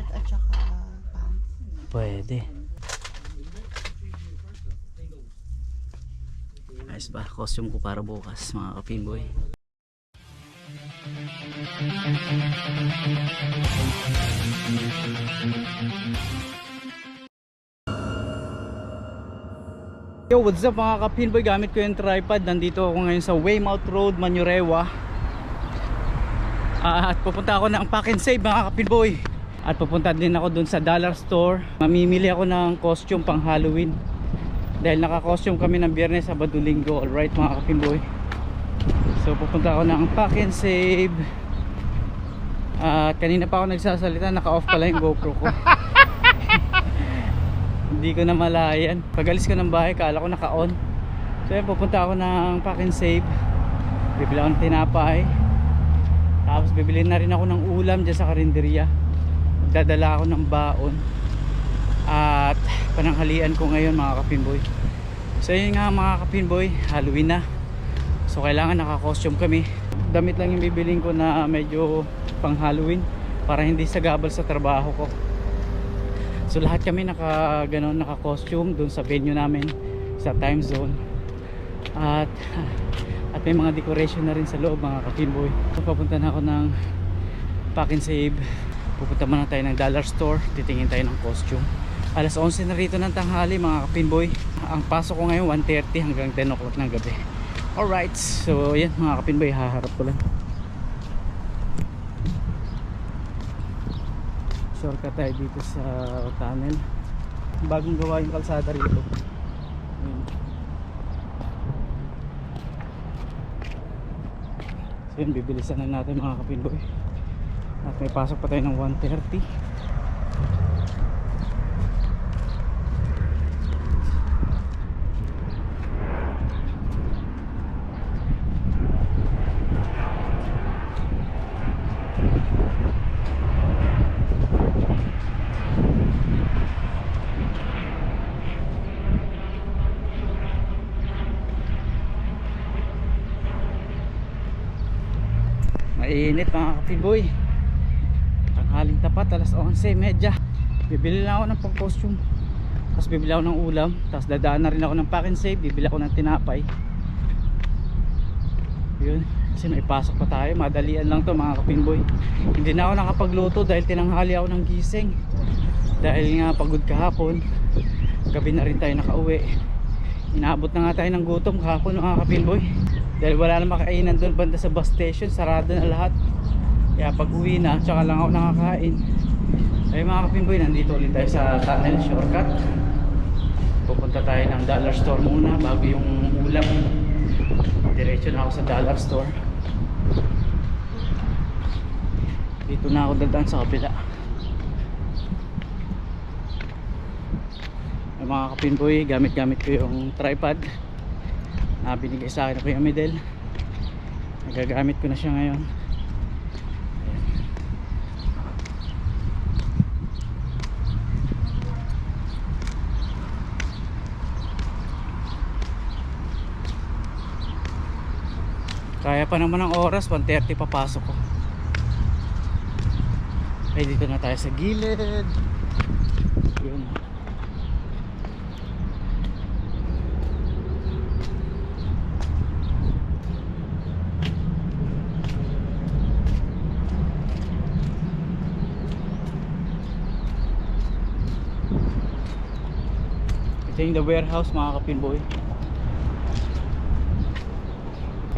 t-shirt at saka pants. Pwede. Ayos ba? Costume ko para bukas mga kapinboy. Yo, what's up mga kapinboy? Gamit ko yung tripod. Nandito ako ngayon sa Weymouth Road, Manurewa. Ah, at pupunta ako ng Pack and Save mga kapinboy. At pupunta din ako dun sa dollar store. Mamimili ako ng costume pang Halloween. Dahil naka-costume kami ng biyernes, sabado, linggo. Alright mga kapinboy. So pupunta ako ng Pack and Save. At kanina pa ako nagsasalita, naka-off pala yung GoPro ko. Hindi ko na malayan. Pagalis ko ng bahay, kala ko naka-on. So yun, pupunta ako ng Pack and Save. Bibili ako ng tinapay. Tapos bibili na rin ako ng ulam dyan sa karinderya. Dadala ako ng baon. At pananghalian ko ngayon mga kapinboy. So yun nga mga kapinboy, Halloween na. So kailangan naka-costume kami. Damit lang yung bibiling ko na medyo pang Halloween para hindi sagabal sa trabaho ko. So lahat kami naka ganon naka costume doon sa venue namin sa time zone. At at may mga decoration na rin sa loob mga kapinboy. So papunta na ako ng Pack and Save. Pupunta muna tayo ng dollar store. Titingin tayo ng costume. Alas 11 na rito ng tanghali mga kapinboy. Ang pasok ko ngayon 1.30 hanggang 10 o'clock ng gabi. Alright, so yan mga kapinboy, haharap ko lang. Shortcut tayo dito sa tunnel. Bagong gawa yung kalsada rito. Yun. So yun, bibilisan na natin mga kapinboy. At may pasok pa tayo ng 1.30. Mainit mga kapiboy Tapat alas 11.30 Bibili lang ako ng pang costume Tapos bibili ako ng ulam. Tapos dadaan na rin ako ng pack and save. Bibili ako ng tinapay. Yun. Kasi may pasok pa tayo. Madalian lang to mga kapinboy. Hindi na ako nakapagluto Dahil tinanghali ako ng gising. Dahil nga pagod kahapon. Gabi na rin tayo nakauwi. Inaabot na nga tayo ng gutom kahapon mga kapinboy. Dahil wala na makainan doon banda sa bus station. Sarado na lahat. Kaya pag uwi na tsaka lang ako nakakain ay mga kapimboy nandito ulit tayo sa tunnel shortcut. Pupunta tayo ng dollar store muna bago yung ulam diretso na ako sa dollar store. Dito na ako dadaan sa kabila. Ay mga kapimboy gamit gamit ko yung tripod. Na binigay sa akin na Kuya Medel. Nagagamit ko na siya ngayon kaya pa naman ang oras 1.30 papasok ko. Ay dito na tayo sa gilid. Yun. Ito yung the warehouse mga kapinboy.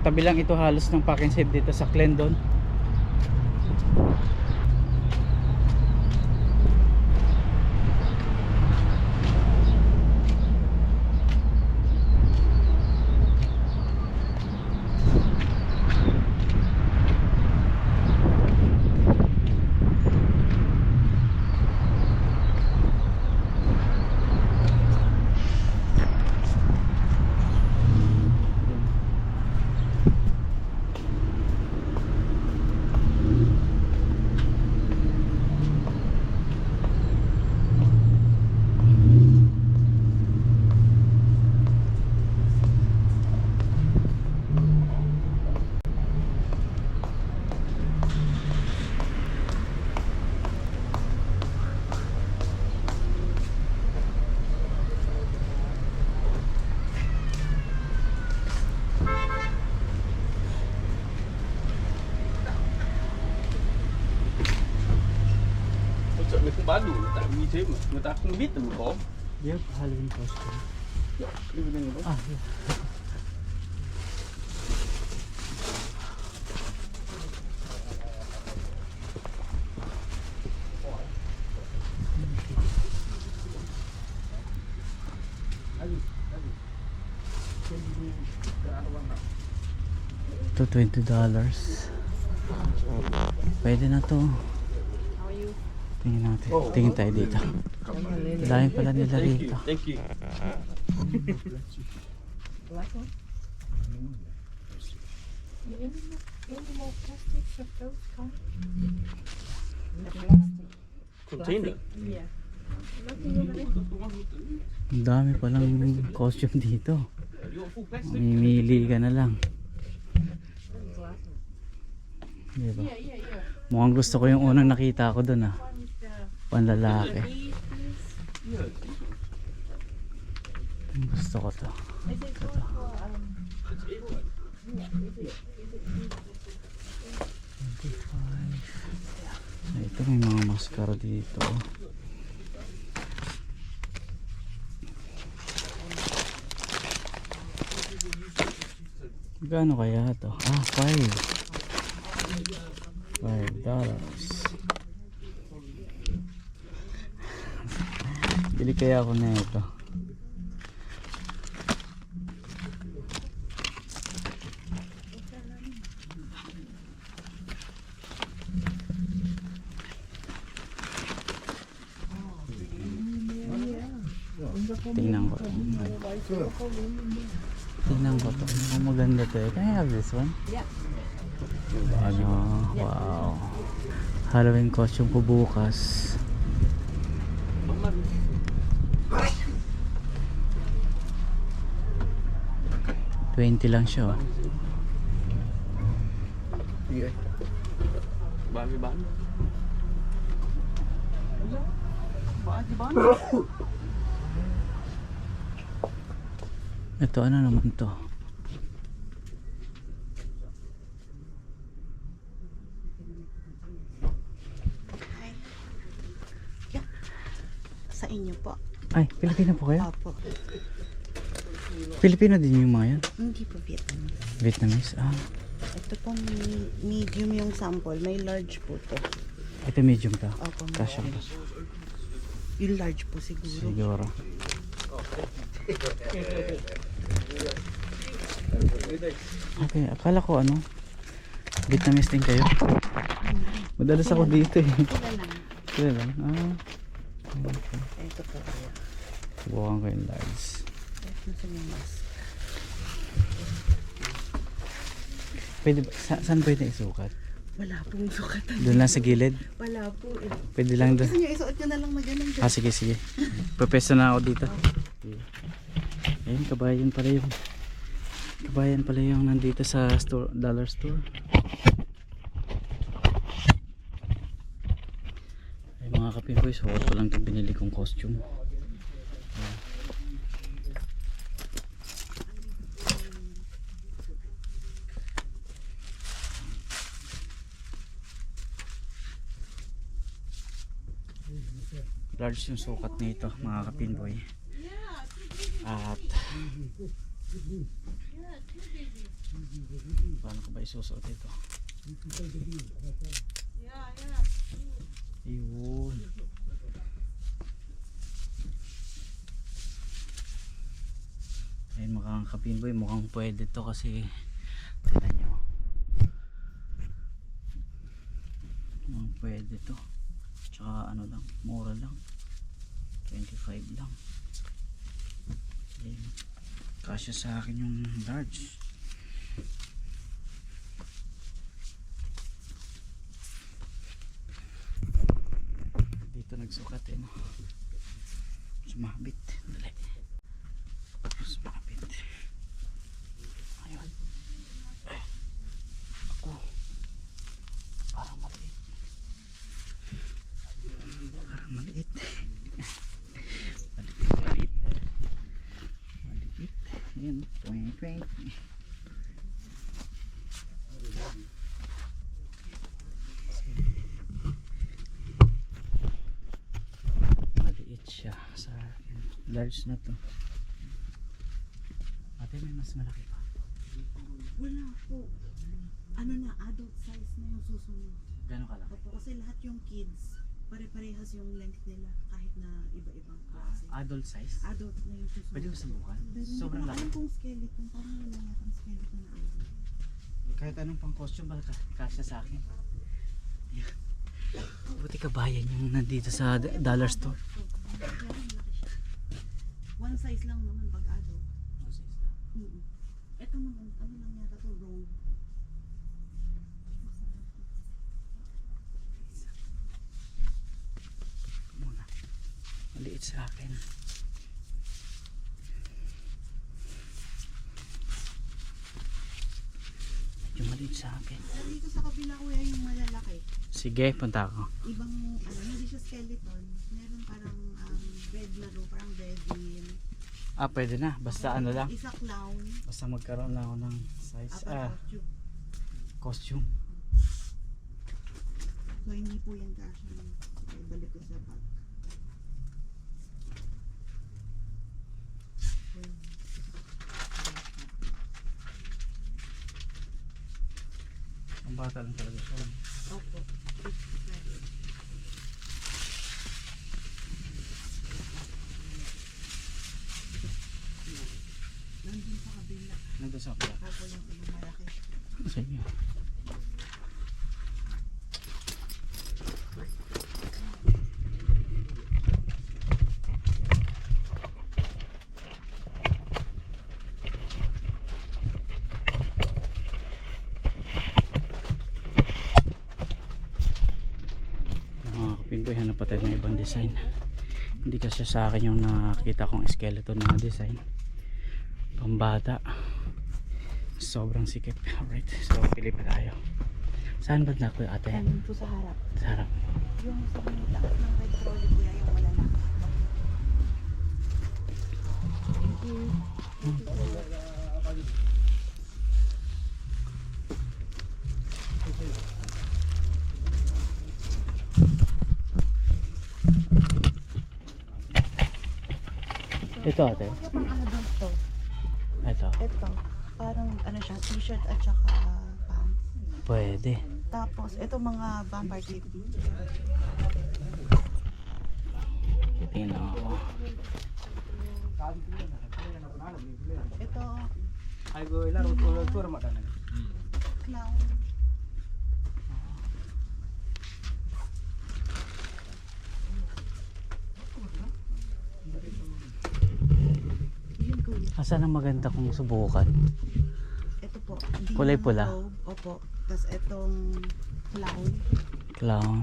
Katabi lang ito halos ng pack and save dito sa Clendon. Terima. Mata aku bit tu kau. Dia Halloween costume. Dia bilang apa? Ah, yeah. Ito $20 Pwede na to Tingin natin Tingin tayo dito Dami pala nila Thank you. rito Thank you. Container. Ang dami palang costume dito Mimili ka na lang Diba? Mukhang gusto ko yung unang nakita ko doon ah Panlalaki Gusto ko to Ito. Ito may mga maskara dito Gaano kaya to? Ah, 5 5 dollars Bili kaya ako na ito Tingnan ko. Tingnan ko to. Mukhang maganda to eh. Can I have this one? Yeah. Ano? Wow. Halloween costume ko bukas. Twenty lang siya. oh. Bagi ban. Ito ano naman to? Sa inyo po. Ay, Pilipino po kayo? Opo. Pilipino din yung mga yan? Hindi po Vietnamese. Vietnamese? Ah, Ito po me- medium yung sample. May large po to. ito medium to. Opo. ba? large. Yung large po siguro. Siguro. Okay, akala ko ano, Vietnamese din kayo. Madalas ako dito eh. Sila lang. Sila lang. Ah, Ito po. subukan ko yung large. Ito. Pwede ba, sa, saan pwede isukat? Wala pong sukatan. Doon lang sa gilid? Wala po eh. Pwede lang doon. Gusto nyo isuot nyo na lang na ganun. Ah, sige, sige. Pwesto na ako dito. Sige. Ayun, kabayan pala yung kabayan pala yung nandito sa store, dollar store. Ay mga kapinkoy, suot ko lang itong binili kong costume. Ayan. Large yung sukat nito mga kapinboy at paano ko ba isusuot ito? Yun ayun mga kapinboy mukhang pwede to kasi tignan nyo. Mukhang pwede to. Tsaka ano lang mura lang 25 lang Ayun. kasya sa akin yung large dito nagsukat eh no? sumabit 2020. Maliit siya sa large na to. Ate, may mas malaki pa. Wala po. Ano na, adult size na yung susunod. Gano'n kalaki? Kasi lahat yung kids, pare-parehas yung length nila kahit na iba-ibang klase. Adult size? Adult na yung susunod. Pwede ko subukan? Hindi Sobrang ko laki. alam kung skeleton. Parang wala yatang skeleton na adult. Kahit anong pang costume ba ka- kasya sa akin? Buti kabayan yung nandito sa dollar store. One size lang naman pag adult. Mm Ito naman, ano lang yata to, rogue. Muna. Maliit sa akin. Medyo maliit sa akin. Dito sa kabila kuya yung malalaki. Sige, punta ako. Ibang, ano, hindi siya skeleton. Meron parang um, red na ro, parang devil. Ah, pwede na. Basta ano lang. Isa clown. Basta magkaroon lang ako ng size. Ah, costume. costume. So hindi po yan kasha. Okay, balik ko sa bag. Ang bata lang talaga siya. Opo. Nandun sa kabila. Nandun sa pala. Ako yung ibang malaki. Sige. Kapinboy hanap pa tayo ng ibang design hindi kasi sa akin yung nakita kong skeleton na design pambata sobrang sikip alright so pili pa tayo saan ba na po ate? Po sa harap. sa harap Yung sa taas ng red trolley kuya yung malalaki. Thank you. Ito ate Kuya, pang adult to. ito Ito, parang ano siya, t-shirt at saka pants. pwede Tapos, ito mga vampire kit. tingnan ako Ito, Ay, go ilar utul tur madan. clown. Asan ang maganda kong subukan Ito po. Kulay pula? Opo. Tapos itong clown. clown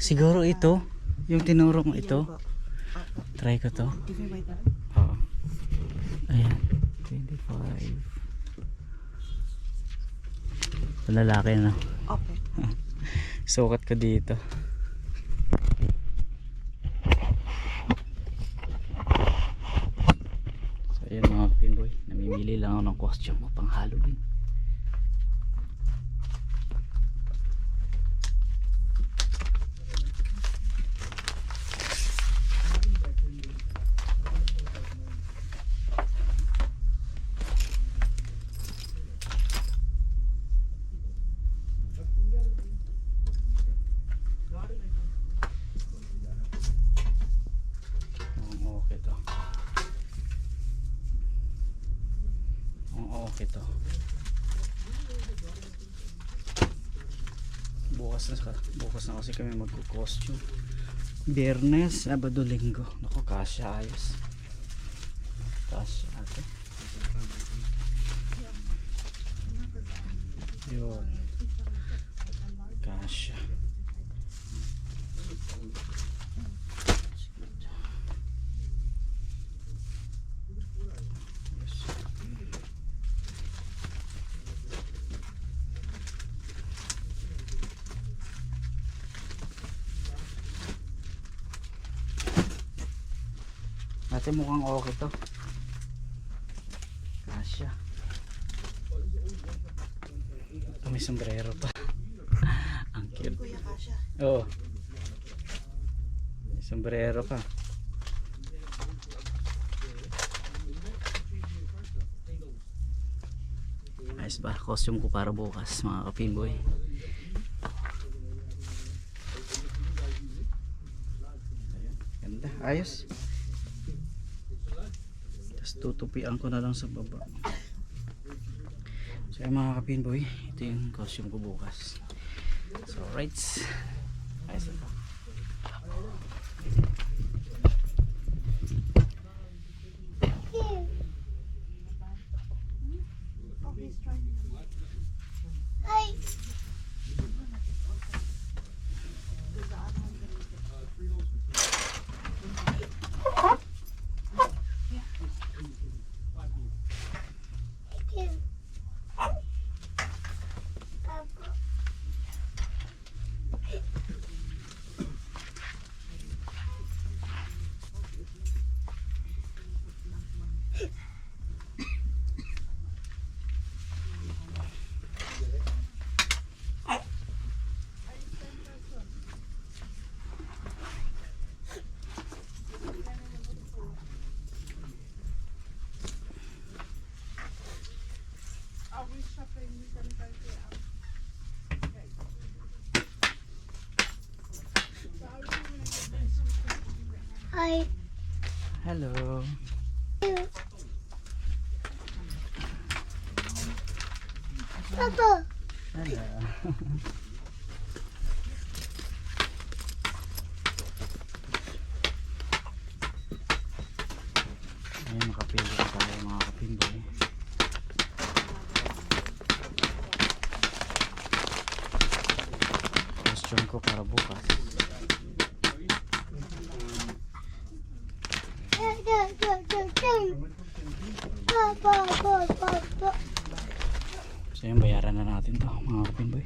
siguro ito yung tinuro mo ito try ko to. Oo. Ayan. 25. Sa lalaki na. Opo. Sukat ko dito. So ayan mga pinboy. Namimili lang ako ng costume mo pang Halloween. Oo, okay to. Bukas na, bukas na kasi kami magko-costume. Biyernes, Sabado, Linggo. Naku, kasya ayos. Kasya ate. Dati mukhang okay to. Kasya. Ito may sombrero pa. Ang cute. Kuya Kasya. Oo. May sombrero pa. Ayos ba? Costume ko para bukas mga kapinboy. Ganda. Ayos. Ayos tutupian ko na lang sa baba. So yung mga kapinboy, ito yung costume ko bukas. So right. Ayos na to. Oh, he's trying. Hi. Hello. Papa. Hello. Ayan, makapili na tayo mga kapimboy. Costume ko para bukas. Papa, papa, papa. So yun, bayaran na natin to mga kapimboy.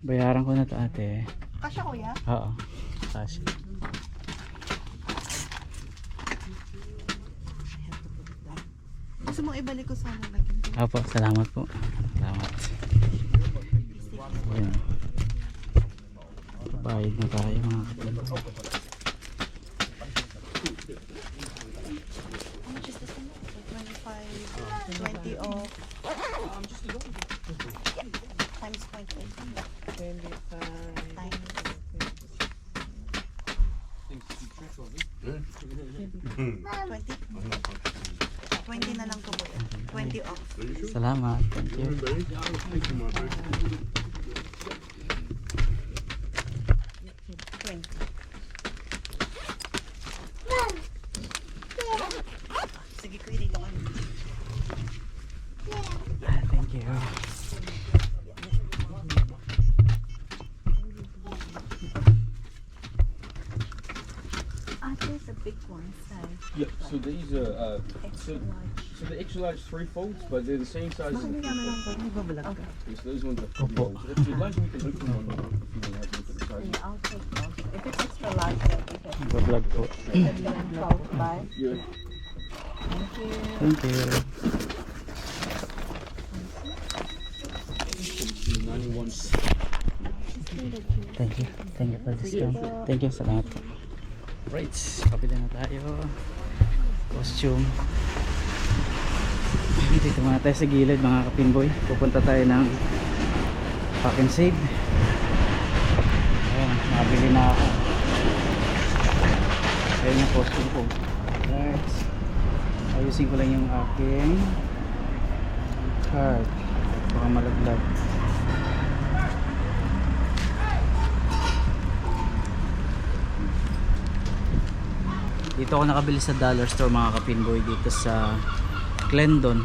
Bayaran ko na to ate. Kasya kuya? Oo. Kasi. Gusto mong ibalik ko sana Apo, salamat po. Salamat. Ayan. Bayad na tayo mga one? 25, 20 off. Yeah. Times point eight. Times. Twenty? Twenty na lang boy. Twenty off. Salamat. Thank you. Ah, Thank you. These are uh, so, large. so the extra large three folds, but they're the same size as the three folds. Okay. Yes, those ones are probably old. If you'd like, we can open one if you want to have a look at the size. Yeah, I'll take those. If it's extra large, then we can Nagbablog po. let them float by. Yeah. Thank you. Thank you. 91. Thank you. Thank you for the discount. Thank you. Salamat po. Right. Kapila na tayo. Costume. Dito muna tayo sa gilid mga kapinboy. Pupunta tayo ng Pack and Save. Ayan. Nabili na ako. Ayan yung costume ko. Right. Ayusin ko lang yung aking card. Baka malaglag. Dito ako nakabili sa dollar store mga kapinboy dito sa Glendon.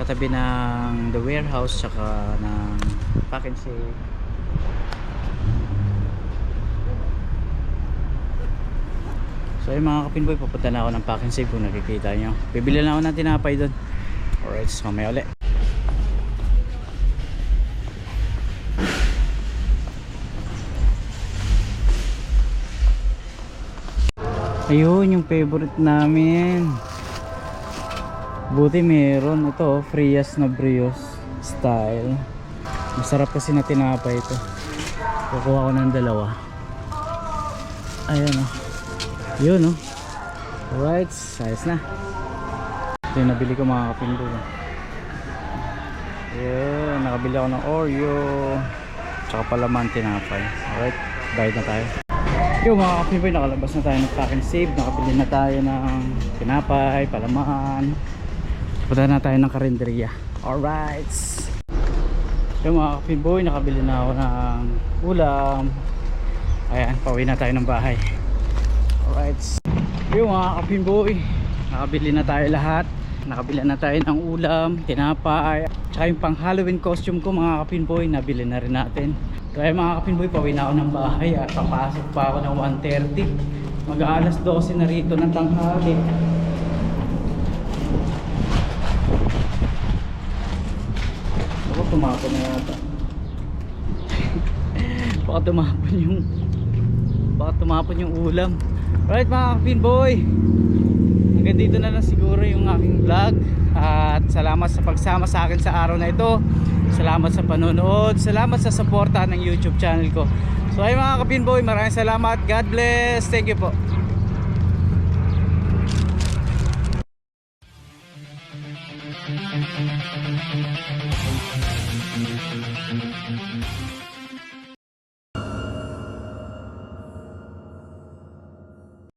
Katabi ng The Warehouse tsaka ng Pack and Save. So yung mga kapinboy, pupunta na ako ng Pack and Save kung nakikita nyo. Bibili na ako ng tinapay doon. Alright, so mamaya ulit. Ayun, yung favorite namin. Buti meron. Ito, oh, Frias na Brios style. Masarap kasi na tinapay ito. Kukuha ko ng dalawa. Ayan oh. Yun oh. Alright, ayos na. Ito yung nabili ko mga kapindoy. Ayan, nakabili ako ng Oreo. Tsaka palaman tinapay. Alright, bayad na tayo. Yung mga kapindoy, nakalabas na tayo ng pack and save. Nakabili na tayo ng tinapay, palaman. Punta na tayo ng karinderya. Alright. Yung mga kapinboy, nakabili na ako ng ulam. Ayan, pauwi na tayo ng bahay. Alright. Yung mga kapinboy, nakabili na tayo lahat. Nakabili na tayo ng ulam, tinapay, tsaka yung pang Halloween costume ko mga kapinboy, nabili na rin natin. Kaya mga kapinboy, pauwi na ako ng bahay at papasok pa ako ng 1.30. Mag-aalas 12 na rito ng tanghali. Ako tumapon na yata. baka tumapon yung baka tumapon yung ulam. Alright mga kapin boy. Hanggang dito na lang siguro yung aking vlog. At salamat sa pagsama sa akin sa araw na ito. Salamat sa panonood. Salamat sa suporta ng YouTube channel ko. So ay mga kapin boy, maraming salamat. God bless. Thank you po.